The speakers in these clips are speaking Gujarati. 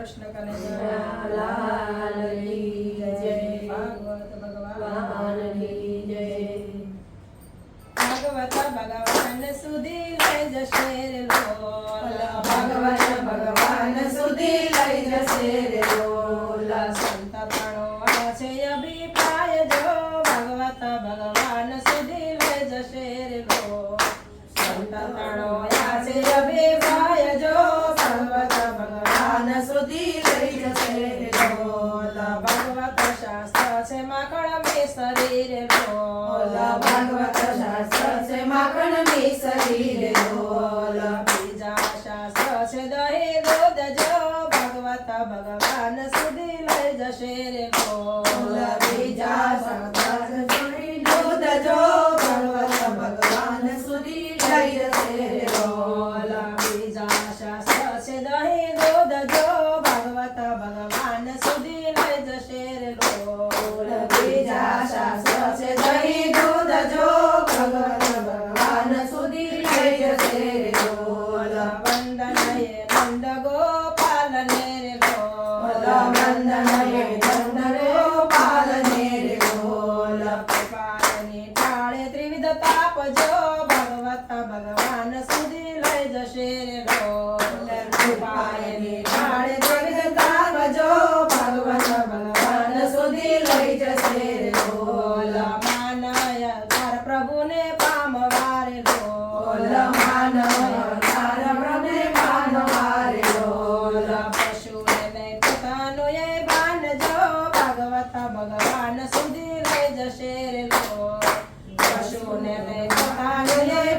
કૃષ્ણ ભગવત ભગવાન. સુધી લઈ જશે રે લોલ. ભગવત ભગવાન સુધી લઈ જશે ભગવાન સુધી લઈ જશે રે લો સંત પ્રણો છે અભિપ્રાય સંતા ભગવાન સુધી લઈ જશે રે બોલ જો ભગવાન સુધી લઈ જશે ભગવત ભગવાન સુધી લઈ જશે રે પોતાનો એ ભાન જો, ભાગવતા ભગવાન સુધી લઈ જશે રે લો પશુને લઈ પોતાનો એ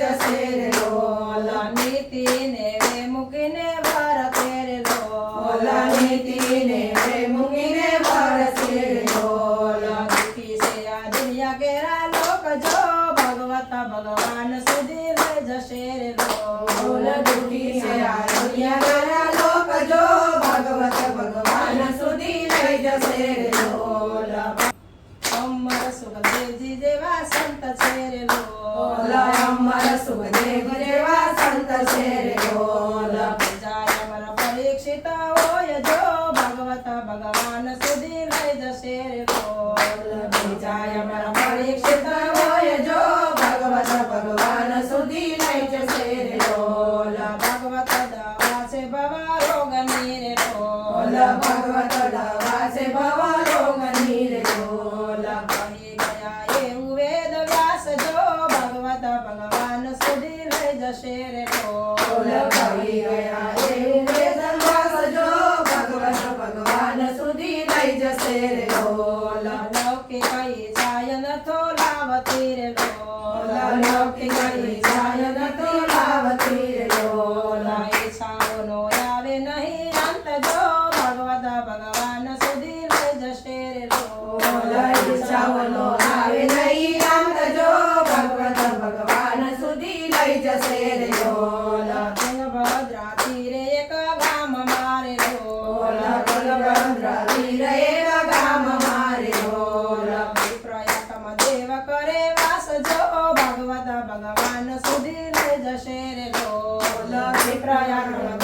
જશે રે લોલ નીતિ લોલ લોલ ભગવત ભગવાન સુધી જશે રે લોલ લોલ જેવા સંત છે રે ઓલ સંત ભગવત ભગવાન સુધી લઈ જશે રે લોલ ભદ્રા તીરે એક ગામ મારે ઓલ લોલ બલભદ્ર એક ગામ મારે લોલ પ્રયાતમ દેવ કરે વાસ જો ભગવત ભગવાન સુધી લઈ જશે રે ઓલ લોલ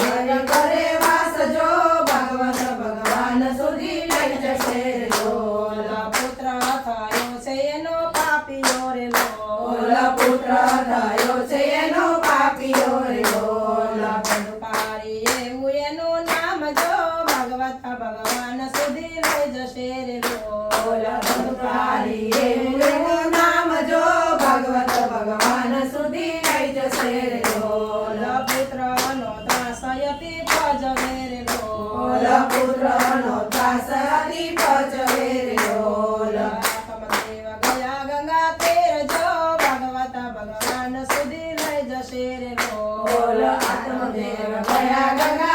જશે રે એનું નામ જો ભગવત ભગવાન સુધી લઈ જશે રે લોલ પુત્ર નો ત્રાસ ભજવે રે ઓલ પુત્ર નો ત્રાસ અતિ રે લોલ ગયા ગંગા તેર જો ભગવત ભગવાન સુધી લઈ જશે રે બોલ આત્મદેવ ગયા ગંગા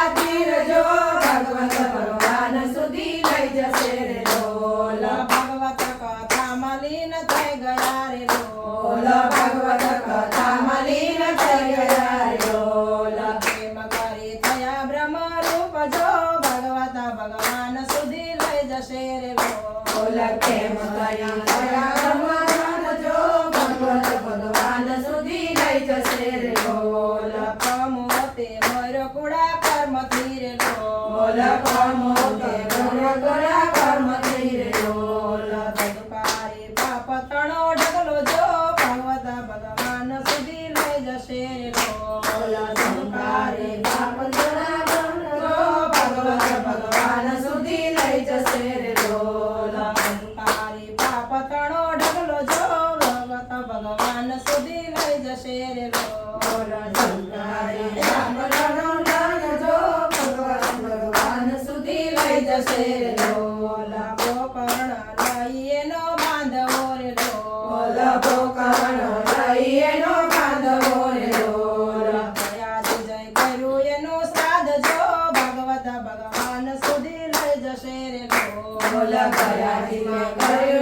ભગવાન સુધી લઈ જશે રે લોલ કમોતે મોર કુડા કર્મથી રે બોલ કર્મો કે કર્મ કર્યા કર્મ થઈ રે લોલ તદુકારી પાપ તણો જશે લોલ ગોકર્ણ લઈ એનો બાંધવો રે બોલ ગોકર્ણ લઈ એનો બાંધવો રે લોલ દયાથી જય કર્યું એનું શ્રાદ્ધ જો ભગવત ભગવાન સુધી લઈ જશે રે ગયાથી મેં કર્યું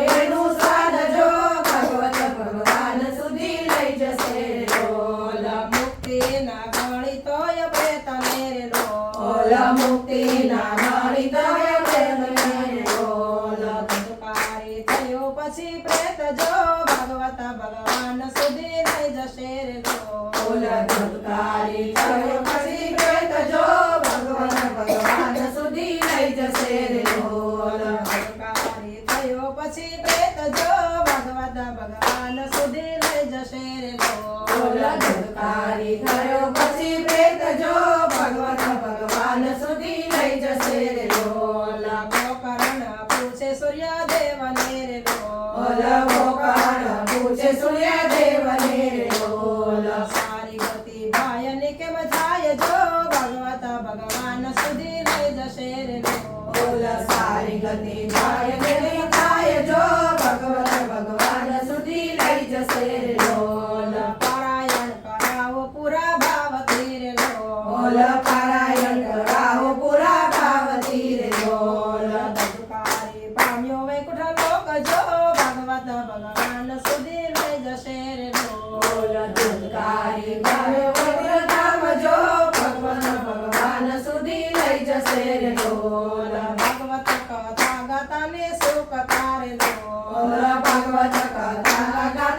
ઓલ ધુતકારી થયો પછી જો ભગવાન ભગવાન રે ભગવત ભગવાન સુધી લઈ જશે રે થયો પછી લઈ જશે રે પૂછે સૂર્યદેવને ભગવત કથા ગાતાને સુખ તારે. ભાગવત કથા ગાને